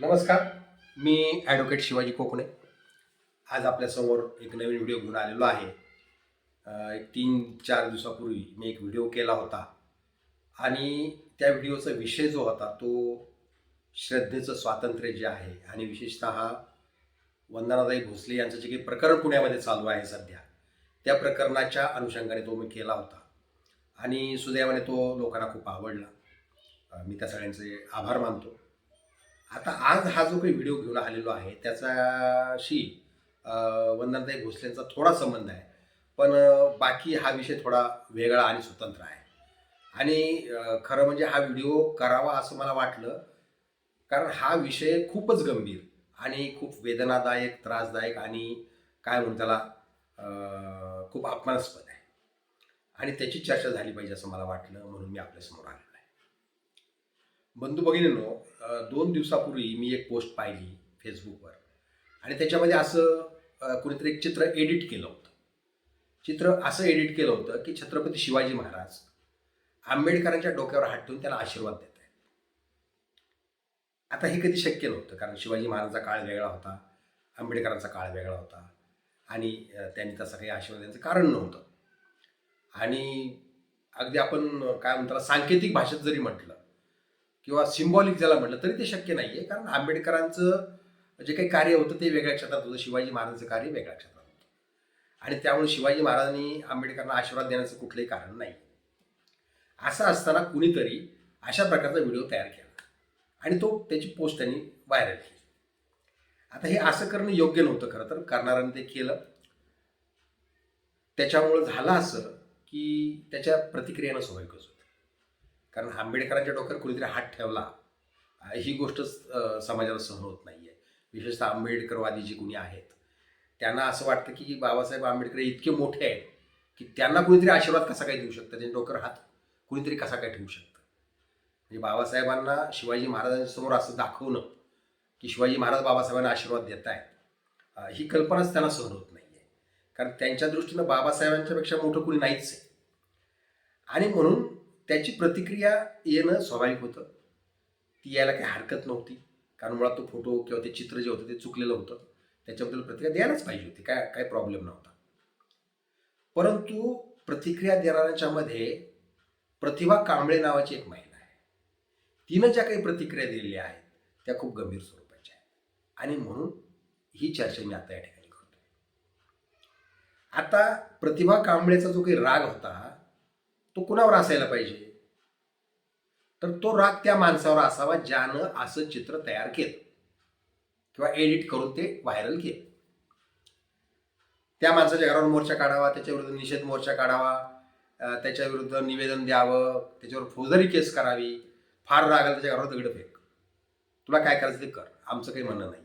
नमस्कार मी ॲडव्होकेट शिवाजी कोकणे. आज आपल्यासमोर एक नवीन व्हिडिओ घेऊन आलेलो आहे. एक तीन चार दिवसापूर्वी मी एक व्हिडिओ केला होता. आणि त्या व्हिडिओचा विषय जो होता तो श्रद्धेचं स्वातंत्र्य जे आहे आणि विशेषतः वंदनाताई भोसले यांचं जे काही प्रकरण पुण्यामध्ये चालू आहे सध्या त्या प्रकरणाच्या अनुषंगाने तो मी केला होता. आणि सुदैवाने तो लोकांना खूप आवडला. मी त्या सगळ्यांचे आभार मानतो. आता आज हा जो काही व्हिडिओ घेऊन आलेलो आहे त्याच्याशी वंदनताई भोसलेंचा थोडा संबंध आहे. पण बाकी हा विषय थोडा वेगळा आणि स्वतंत्र आहे. आणि खरं म्हणजे हा व्हिडिओ करावा असं मला वाटलं कारण हा विषय खूपच गंभीर आणि खूप वेदनादायक त्रासदायक आणि काय म्हणू त्याला खूप अपमानास्पद आहे. आणि त्याची चर्चा झाली पाहिजे असं मला वाटलं म्हणून मी आपल्यासमोर आलो. आहे बंधू भगिनींनो दोन दिवसापूर्वी मी एक पोस्ट पाहिली फेसबुकवर. आणि त्याच्यामध्ये असं कुणीतरी एक चित्र एडिट केलं होतं. चित्र असं एडिट केलं होतं की छत्रपती शिवाजी महाराज आंबेडकरांच्या डोक्यावर हात ठेवून त्याला आशीर्वाद देत आहेत. आता हे कधी शक्य नव्हतं कारण शिवाजी महाराजांचा काळ वेगळा होता आंबेडकरांचा काळ वेगळा होता आणि त्यांनी तसं काही आशीर्वाद द्यायचं कारण नव्हतं. आणि अगदी आपण काय म्हणतो सांकेतिक भाषेत जरी म्हटलं किंवा सिम्बॉलिक ज्याला म्हटलं तरी ते शक्य नाही आहे कारण आंबेडकरांचं जे काही कार्य होतं ते वेगळ्या क्षेत्रात होतं. शिवाजी महाराजांचं कार्य वेगळ्या क्षेत्रात होतं. आणि त्यामुळे शिवाजी महाराजांनी आंबेडकरांना आशीर्वाद देण्याचं कुठलंही कारण नाही. असं असताना कुणीतरी अशा प्रकारचा व्हिडिओ तयार केला. आणि तो त्याची पोस्ट त्यांनी व्हायरल केली. आता हे असं करणं योग्य नव्हतं खरं तर. करणाऱ्याने ते केलं. त्याच्यामुळं झालं असं की त्याच्या प्रतिक्रियेनं स्वाभाविकच होतं? कारण आंबेडकरांच्या डोक्यावर कुणीतरी हात ठेवला ही गोष्टच समाजाला सहन होत नाही आहे विशेषतः आंबेडकरवादी जे कुणी आहेत. त्यांना असं वाटतं की बाबासाहेब आंबेडकर इतके मोठे आहेत की त्यांना कुणीतरी आशीर्वाद कसा काय देऊ शकतं? त्यांच्या डोक्यावर हात कुणीतरी कसा काय ठेवू शकतं? म्हणजे बाबासाहेबांना शिवाजी महाराजांच्या समोर असं दाखवणं की शिवाजी महाराज बाबासाहेबांना आशीर्वाद देत आहेत ही कल्पनाच त्यांना सहन होत नाही आहे कारण त्यांच्या दृष्टीनं बाबासाहेबांच्यापेक्षा मोठं कुणी नाहीच आहे. आणि म्हणून त्याची प्रतिक्रिया येणं स्वाभाविक होतं. ती यायला काही हरकत नव्हती. कारण मुळात तो फोटो किंवा ते चित्र जे होतं ते चुकलेलं होतं. त्याच्याबद्दल प्रतिक्रिया द्यायलाच पाहिजे होती. काय काय प्रॉब्लेम नव्हता. परंतु प्रतिक्रिया देणाऱ्यांच्यामध्ये प्रतिभा कांबळे नावाची एक महिला आहे. तिनं ज्या काही प्रतिक्रिया दिलेल्या आहेत त्या खूप गंभीर स्वरूपाच्या आहेत. आणि म्हणून ही चर्चा मी आता या ठिकाणी करतोय. आता प्रतिभा कांबळेचा जो काही राग होता तो कुणावर असायला पाहिजे? तर तो राग त्या माणसावर असावा ज्यानं असं चित्र तयार केलं. किंवा एडिट करून ते व्हायरल केलं. त्या माणसाच्या घरावर मोर्चा काढावा त्याच्या विरुद्ध निषेध मोर्चा काढावा त्याच्याविरुद्ध त्याच्या विरुद्ध निवेदन द्यावं त्याच्यावर फौजदारी केस करावी फार राग आला त्याच्या घरावर दगड फेक. तुला काय करायचं ते कर. आमचं काही म्हणणं नाही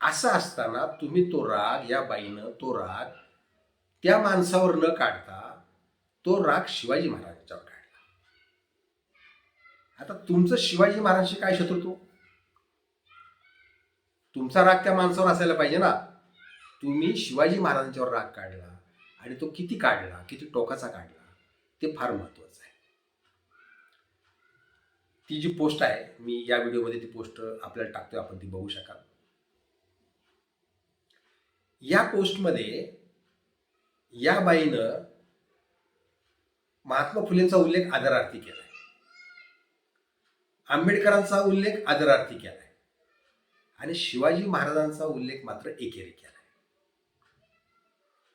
असं असताना तुम्ही तो राग या बाईनं तो राग त्या माणसावर न काढता तो राग शिवाजी महाराजांच्यावर काढला. आता तुमचं शिवाजी महाराजांशी काय शत्रुत्व? तुमचा राग त्या माणसावर असायला पाहिजे ना. तुम्ही शिवाजी महाराजांच्यावर राग काढला आणि तो किती काढला किती टोकाचा काढला ते फार महत्वाचं आहे. ती जी पोस्ट आहे मी या व्हिडिओमध्ये ती पोस्ट आपल्याला टाकतोय आपण ती बघू शकाल. या पोस्टमध्ये या बाईनं महात्मा फुलेंचा उल्लेख आदरार्थी केलाय. आंबेडकरांचा उल्लेख आदरार्थी केलाय. आणि शिवाजी महाराजांचा उल्लेख मात्र एकेरी केलाय.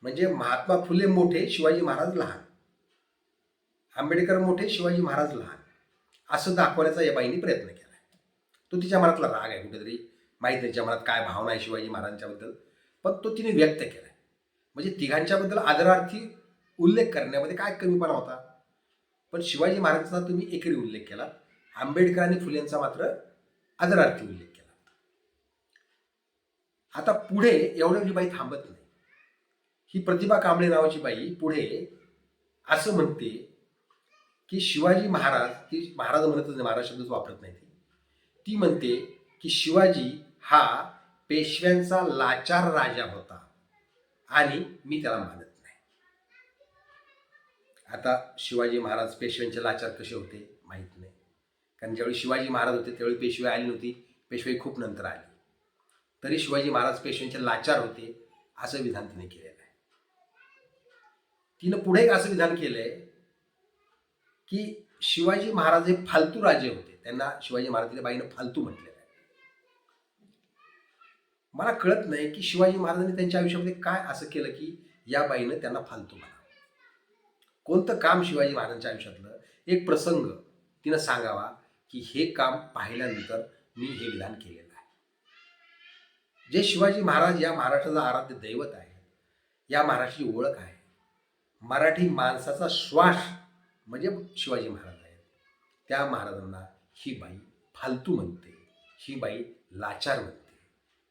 म्हणजे महात्मा फुले मोठे शिवाजी महाराज लहान. आंबेडकर मोठे शिवाजी महाराज लहान. असं दाखवण्याचा या बाईने प्रयत्न केलाय. तो तिच्या मनातला राग आहे कुठेतरी. माहीत नाही तिच्या मनात काय भावना आहे शिवाजी महाराजांच्याबद्दल. पण तो तिने व्यक्त केलाय. म्हणजे तिघांच्याबद्दल आदरार्थी उल्लेख करण्यामध्ये काय कमीपणा होता? पण शिवाजी महाराजांचा तुम्ही एकेरी उल्लेख केला. आंबेडकर आणि फुलेंचा मात्र आदरार्थी उल्लेख केला. आता पुढे एवढं बाई थांबत नाही. ही प्रतिभा कांबळे नावाची बाई पुढे असं म्हणते की शिवाजी महाराज ती महाराज म्हणतच नाही महाराज शब्दच वापरत नाही ती. ती म्हणते की शिवाजी हा पेशव्यांचा लाचार राजा होता आणि मी त्याला मानत आता शिवाजी महाराज पेशव्यांचे लाचार कसे होते माहीत नाही. कारण ज्यावेळी शिवाजी महाराज होते त्यावेळी पेशवे आली नव्हती. पेशवाई खूप नंतर आली. तरी शिवाजी महाराज पेशव्यांचे लाचार होते असं विधान तिने केलेलं आहे. तिनं पुढे एक असं विधान केलंय की शिवाजी महाराज हे फालतू राजे होते. त्यांना शिवाजी महाराजांच्या बाईनं फालतू म्हटलेलं आहे. मला कळत नाही की शिवाजी महाराजांनी त्यांच्या आयुष्यामध्ये काय असं केलं की या बाईनं त्यांना फालतू म्हणा कोणतं काम शिवाजी महाराजांच्या आयुष्यातलं? एक प्रसंग तिनं सांगावा की हे काम पाहिल्यानंतर मी हे विधान केलेलं आहे. जे शिवाजी महाराज या महाराष्ट्राचं आराध्य दैवत आहे या महाराष्ट्राची ओळख आहे. मराठी माणसाचा श्वास म्हणजे शिवाजी महाराज आहेत. त्या महाराजांना ही बाई फालतू म्हणते ही बाई लाचार म्हणते.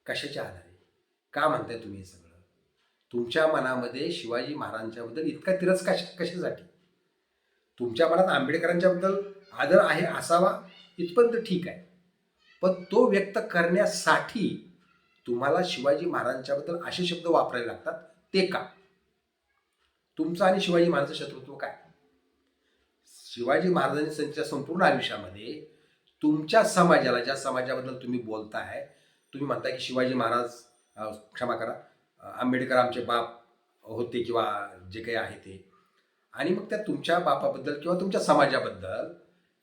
कशाच्या आधारे? का म्हणताय तुम्ही हे सगळं? तुमच्या मनामध्ये शिवाजी महाराजांच्याबद्दल इतका तिरस कशा कशासाठी? तुमच्या मनात आंबेडकरांच्याबद्दल आदर आहे असावा? इथपर्यंत ठीक आहे. पण तो व्यक्त करण्यासाठी तुम्हाला शिवाजी महाराजांच्याबद्दल असे शब्द वापरावे लागतात ते का? तुमचं आणि शिवाजी महाराजांचं शत्रुत्व काय? शिवाजी महाराजांनी त्यांच्या संपूर्ण आयुष्यामध्ये तुमच्या समाजाला ज्या समाजाबद्दल तुम्ही बोलताय तुम्ही म्हणताय की शिवाजी महाराज क्षमा करा. आंबेडकर आमचे बाप होते किंवा जे काही आहे ते. आणि मग त्या तुमच्या बापाबद्दल किंवा तुमच्या समाजाबद्दल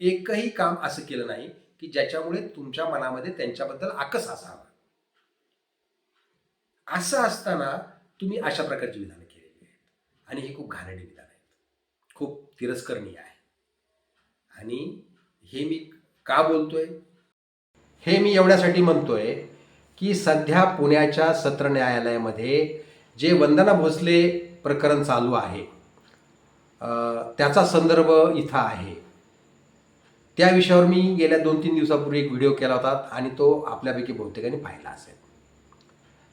एकही काम असं केलं नाही की ज्याच्यामुळे तुमच्या मनामध्ये त्यांच्याबद्दल आकस असावा असं असताना तुम्ही अशा प्रकारची विधानं केलेली आहेत. आणि हे खूप घाणेरडी विधान आहेत. खूप तिरस्करणीय आहे. आणि हे मी का बोलतोय? हे मी एवढ्यासाठी म्हणतोय की सध्या पुण्याच्या सत्र न्यायालयामध्ये जे वंदना भोसले प्रकरण चालू आहे त्याचा संदर्भ इथं आहे. त्या विषयावर मी गेल्या दोन तीन दिवसापूर्वी एक व्हिडिओ केला होता आणि तो आपल्यापैकी बहुतेकांनी पाहिला असेल.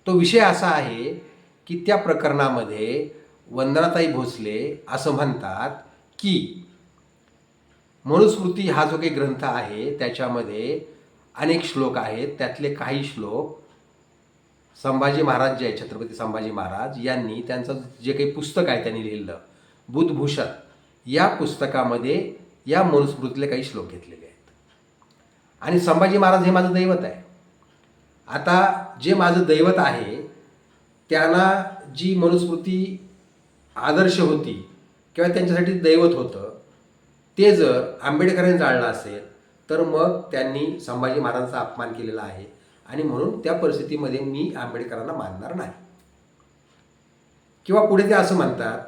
तो विषय असा आहे की त्या प्रकरणामध्ये वंदनाताई भोसले असं म्हणतात की मनुस्मृती हा जो काही ग्रंथ आहे त्याच्यामध्ये अनेक श्लोक आहेत. त्यातले काही श्लोक संभाजी महाराज जे आहे छत्रपती संभाजी महाराज यांनी त्यांचं जे काही पुस्तक आहे त्यांनी लिहिलं. बुधभूषण. या पुस्तकामध्ये या मनुस्मृतीतले काही श्लोक घेतलेले आहेत. आणि संभाजी महाराज हे माझं दैवत आहे. आता जे माझं दैवत आहे त्यांना जी मनुस्मृती आदर्श होती किंवा त्यांच्यासाठी दैवत होतं ते जर आंबेडकरांनी जाळलं असेल तर मग त्यांनी संभाजी महाराजांचा अपमान केलेला आहे. आणि म्हणून त्या परिस्थितीमध्ये मी आंबेडकरांना मानणार नाही. किंवा पुढे ते असं म्हणतात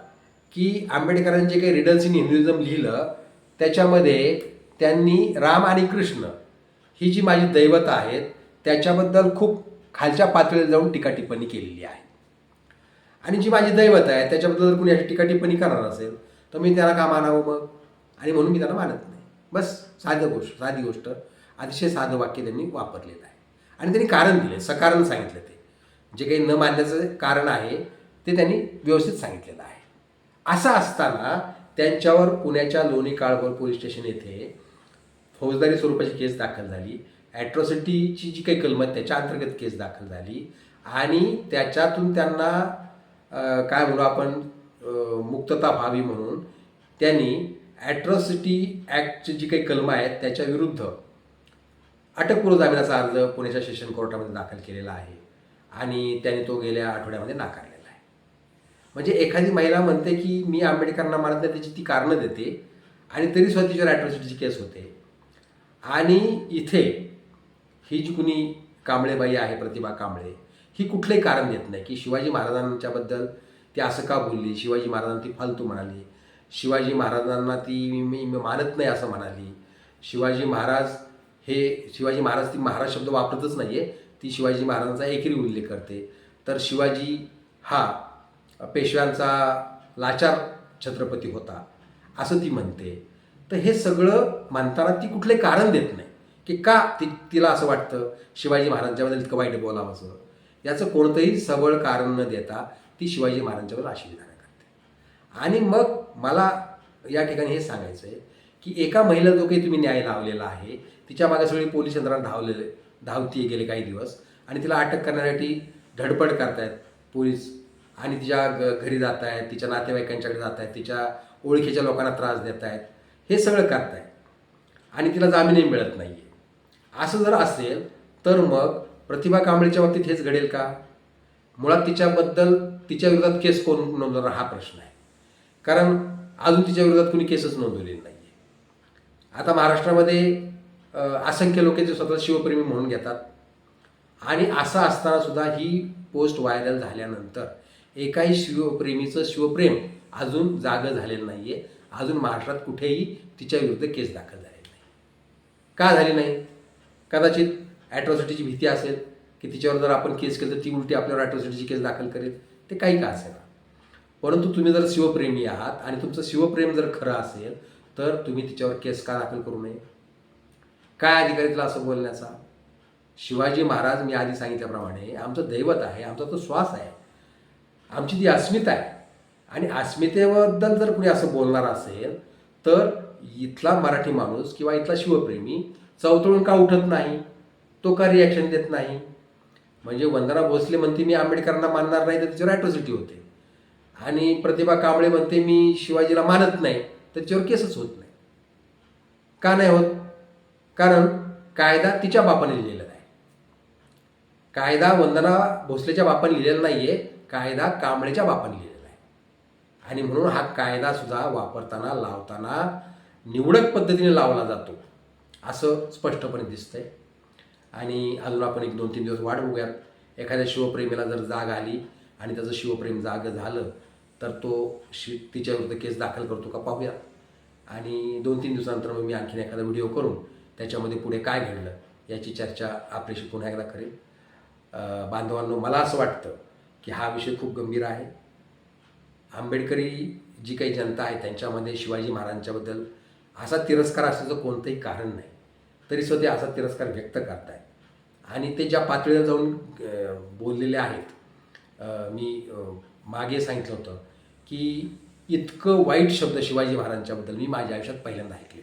की आंबेडकरांनी जे काही रिडल्स इन हिंदुइझम लिहिलं त्याच्यामध्ये त्यांनी राम आणि कृष्ण ही जी माझी दैवत आहेत त्याच्याबद्दल खूप खालच्या पातळीवर जाऊन टीका टिप्पणी केलेली आहे. आणि जी माझी दैवत आहे त्याच्याबद्दल जर कुणी अशी टीका टिप्पणी करणार असेल तर मी त्याला का मानावं मग? आणि म्हणून मी त्यांना मानत नाही. बस. साधं गोष्ट साधी गोष्ट अतिशय साधं वाक्य त्यांनी वापरलेलं आहे. आणि त्यांनी कारण दिलं सकारण सांगितलं ते. जे काही न मानण्याचं कारण आहे ते त्यांनी व्यवस्थित सांगितलेलं आहे. असं असताना त्यांच्यावर पुण्याच्या लोणी काळभोर पोलीस स्टेशन येथे फौजदारी स्वरूपाची केस दाखल झाली. ॲट्रॉसिटीची जी काही कलमत त्याच्या अंतर्गत केस दाखल झाली. आणि त्याच्यातून त्यांना काय म्हणू आपण मुक्तता व्हावी म्हणून त्यांनी ॲट्रॉसिटी ॲक्टची जी काही कलमं आहेत त्याच्या विरुद्ध अटकपूर्व जामिनाचा अर्ज पुण्याच्या सेशन कोर्टामध्ये दाखल केलेला आहे आणि त्यांनी तो गेल्या आठवड्यामध्ये नाकारलेला आहे. म्हणजे एखादी महिला म्हणते की मी आंबेडकरांना मानत नाही त्याची ती कारणं देते आणि तरी सुद्धा तिच्यावर ॲट्रॉसिटीची केस होते. आणि इथे ही जी कुणी कांबळेबाई आहे प्रतिभा कांबळे ही कुठलंही कारण देत नाही की शिवाजी महाराजांच्याबद्दल ती असं का बोलली शिवाजी महाराजांना ती फालतू म्हणाली शिवाजी महाराजांना ती मी मानत नाही असं म्हणाली. शिवाजी महाराज हे शिवाजी महाराज ती महाराज शब्द वापरतच नाही आहे ती शिवाजी महाराजांचा एकेरी उल्लेख करते. तर शिवाजी हा पेशव्यांचा लाचार छत्रपती होता असं ती म्हणते. तर हे सगळं म्हणताना ती कुठले कारण देत नाही. की का ती तिला असं वाटतं शिवाजी महाराजांच्याबद्दल इतकं वाईट बोलावं असं. याचं कोणतंही सबळ कारण न देता ती शिवाजी महाराजांच्याबद्दल आशीर्वाद आणि मग मला या ठिकाणी हे सांगायचं आहे की एका महिला जो काही तुम्ही न्याय लावलेला आहे तिच्यामागे सगळी पोलीस यंत्रणा धावलेले धावती गेले काही दिवस आणि तिला अटक करण्यासाठी धडपड करतायत पोलीस आणि तिच्या घरी जात आहेत तिच्या नातेवाईकांच्याकडे जात आहेत तिच्या ओळखीच्या लोकांना त्रास देत आहेत हे सगळं करतायत. आणि तिला जामीनही मिळत नाही आहे असं जर असेल तर मग प्रतिभा कांबळेच्या बाबतीत हेच घडेल का? मुळात तिच्याबद्दल तिच्या विरोधात केस कोण नोंदवणार हा प्रश्न आहे. कारण अजून तिच्या विरोधात कुणी केसच नोंदवलेली नाही आहे आता महाराष्ट्रामध्ये असंख्य लोक जे स्वतः शिवप्रेमी म्हणून घेतात. आणि असं असताना सुद्धा ही पोस्ट व्हायरल झाल्यानंतर एकाही शिवप्रेमीचं शिवप्रेम अजून जागं झालेलं नाही आहे अजून महाराष्ट्रात कुठेही तिच्या विरुद्ध केस दाखल झालेली नाही का झाली नाही? कदाचित ॲट्रॉसिटीची भीती असेल की तिच्यावर जर आपण केस केलं तर ती उलटी आपल्यावर ॲट्रॉसिटीची केस दाखल करेल. ते काही का असेल परंतु तुम्ही जर शिवप्रेमी आहात आणि तुमचं शिवप्रेम जर खरं असेल तर तुम्ही तिच्यावर केस का दाखल करू नये? काय अधिकारी तुला तिला असं बोलण्याचा? शिवाजी महाराज मी आधी सांगितल्याप्रमाणे आमचं दैवत आहे आमचा तो श्वास आहे. आमची ती अस्मिता आहे. आणि अस्मितेबद्दल जर कुणी असं बोलणार असेल तर इथला मराठी माणूस किंवा इथला शिवप्रेमी चवतळून का उठत नाही? तो का रिॲक्शन देत नाही? म्हणजे वंदना भोसले म्हणते मी आंबेडकरांना मानणार नाही तर तिच्यावर ॲट्रॉसिटी होते. आणि प्रतिभा कांबळे म्हणते मी शिवाजीला मानत नाही. तर केसच होत नाही. का नाही होत? कारण कायदा तिच्या बापाने लिहिलेला आहे. कायदा वंदना भोसलेच्या बापाने लिहिलेला नाहीये कायदा कांबळेच्या बापाने लिहिलेला आहे. आणि म्हणून हा कायदा सुद्धा वापरताना लावताना निवडक पद्धतीने लावला जातो असं स्पष्टपणे दिसतंय. आणि अजून आपण एक दोन तीन दिवस वाट बघूयात. एखाद्या शिवप्रेमीला जर जाग आली आणि त्याचं शिवप्रेम जाग झालं तर तो शि तिच्याविरुद्ध केस दाखल करतो का पाहूया. आणि दोन तीन दिवसानंतर मग मी आणखीन एखादा व्हिडिओ करून त्याच्यामध्ये पुढे काय घडलं याची चर्चा आपल्याशी पुन्हा एकदा करेल बांधवांनो मला असं वाटतं की हा विषय खूप गंभीर आहे. आंबेडकरी जी काही जनता आहे त्यांच्यामध्ये शिवाजी महाराजांच्याबद्दल असा तिरस्कार असण्याचं कोणतंही कारण नाही. तरी सुद्धा असा तिरस्कार व्यक्त करतायत. आणि ते ज्या पातळीवर जाऊन बोललेले आहेत मी मागे सांगितलं होतं की इतकं वाईट शब्द शिवाजी महाराजांच्याबद्दल मी माझ्या आयुष्यात पहिल्यांदा ऐकले.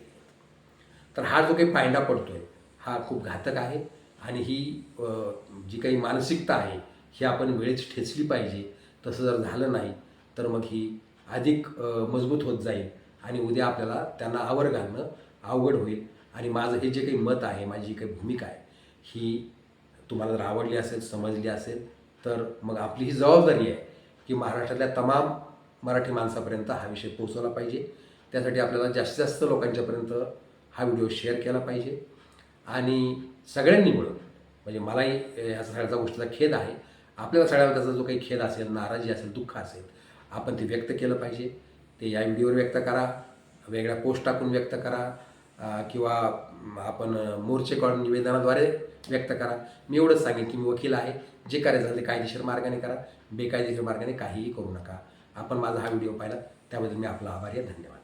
तर हा जो काही पायंडा पडतोय हा खूप घातक आहे आणि ही जी काही मानसिकता आहे ही आपण वेळेत ठेचली पाहिजे. तसं जर झालं नाही तर मग ही अधिक मजबूत होत जाईल आणि उद्या आपल्याला त्यांना आवर घालणं अवघड होईल. आणि माझं हे जे काही मत आहे माझी जी काही भूमिका आहे ही तुम्हाला जर आवडली असेल समजली असेल तर मग आपली ही जबाबदारी आहे की महाराष्ट्रातल्या तमाम मराठी माणसापर्यंत हा विषय पोहोचवला पाहिजे. त्यासाठी आपल्याला जास्तीत जास्त लोकांच्यापर्यंत हा व्हिडिओ शेअर केला पाहिजे. आणि सगळ्यांनी मिळून म्हणजे मलाही ह्या सगळ्याचा गोष्टीचा खेद आहे. आपल्याला सगळ्याला त्याचा जो काही खेद असेल नाराजी असेल दुःख असेल आपण ते व्यक्त केलं पाहिजे. ते या व्हिडिओवर व्यक्त करा. वेगळ्या पोस्ट टाकून व्यक्त करा. किंवा आपण मोर्चे काढून निवेदनाद्वारे व्यक्त करा. मी एवढंच सांगेन की मी वकील आहे. जे करायचं झालं ते कायदेशीर मार्गाने करा. बेकायदेशीर मार्गाने काहीही करू नका. आपण माझा हा व्हिडिओ पाहिला. त्याबद्दल मी आपला आभारी आहे. धन्यवाद.